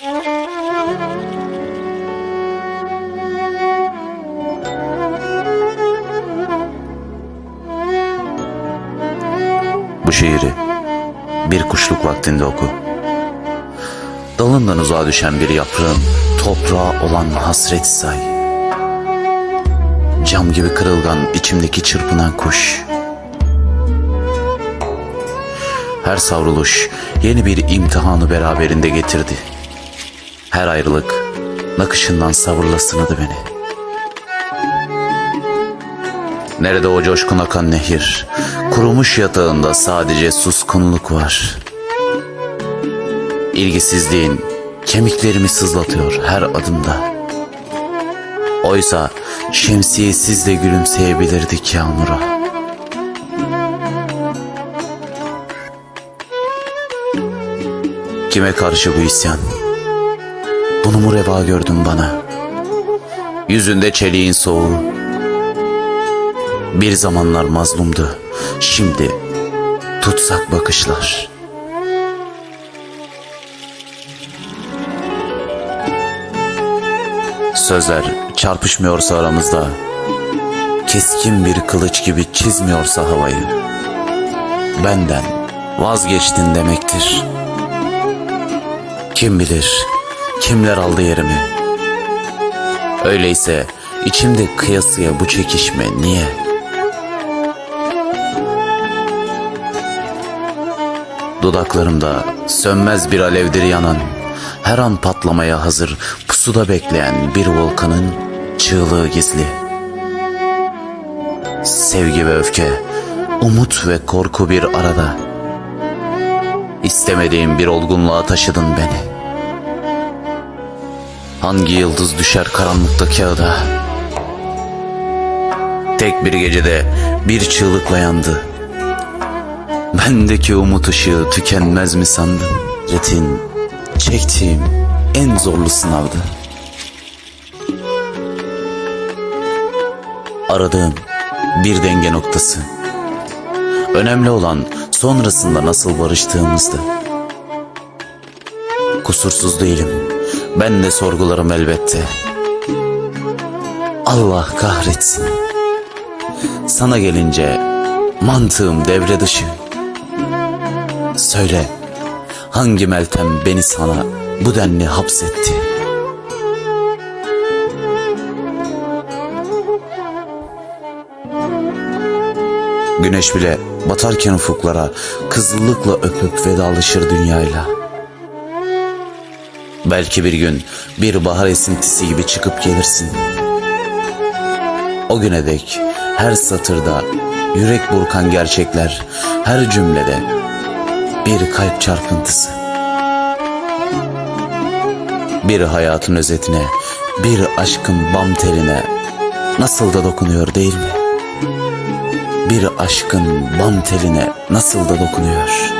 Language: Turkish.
Bu şiiri bir kuşluk vaktinde oku. Dalından uzağa düşen bir yaprağın toprağa olan hasret say. Cam gibi kırılgan içimdeki çırpınan kuş. Her savruluş yeni bir imtihanı beraberinde getirdi. Her ayrılık nakışından savurla sınadı beni. Nerede o coşkun akan nehir? Kurumuş yatağında sadece suskunluk var. İlgisizliğin kemiklerimi sızlatıyor her adımda. Oysa şemsiyesiz de gülümseyebilirdik yağmura. Kime karşı bu isyan? Bunu mu reva gördün bana? Yüzünde çeliğin soğuğu, bir zamanlar mazlumdu. Şimdi tutsak bakışlar. Sözler çarpışmıyorsa aramızda, keskin bir kılıç gibi çizmiyorsa havayı, benden vazgeçtin demektir. Kim bilir kimler aldı yerimi? Öyleyse içimde kıyasıya bu çekişme niye? Dudaklarımda sönmez bir alevdir yanan, her an patlamaya hazır pusuda bekleyen bir volkanın çığlığı gizli. Sevgi ve öfke, umut ve korku bir arada. İstemediğim bir olgunluğa taşıdın beni. Hangi yıldız düşer karanlıkta kağıda? Tek bir gecede bir çığlıkla yandı. Bendeki umut ışığı tükenmez mi sandın? Retin çektiğim en zorlu sınavdı. Aradığım bir denge noktası. Önemli olan sonrasında nasıl barıştığımızdı. Kusursuz değilim. Ben de sorgularım elbette. Allah kahretsin. Sana gelince mantığım devre dışı. Söyle, hangi Meltem beni sana bu denli hapsetti? Güneş bile batarken ufuklara kızıllıkla öpüp vedalaşır dünyayla. Belki bir gün bir bahar esintisi gibi çıkıp gelirsin. O güne dek her satırda yürek burkan gerçekler, her cümlede bir kalp çarpıntısı. Bir hayatın özetine, bir aşkın bam teline nasıl da dokunuyor değil mi? Bir aşkın bam teline nasıl da dokunuyor.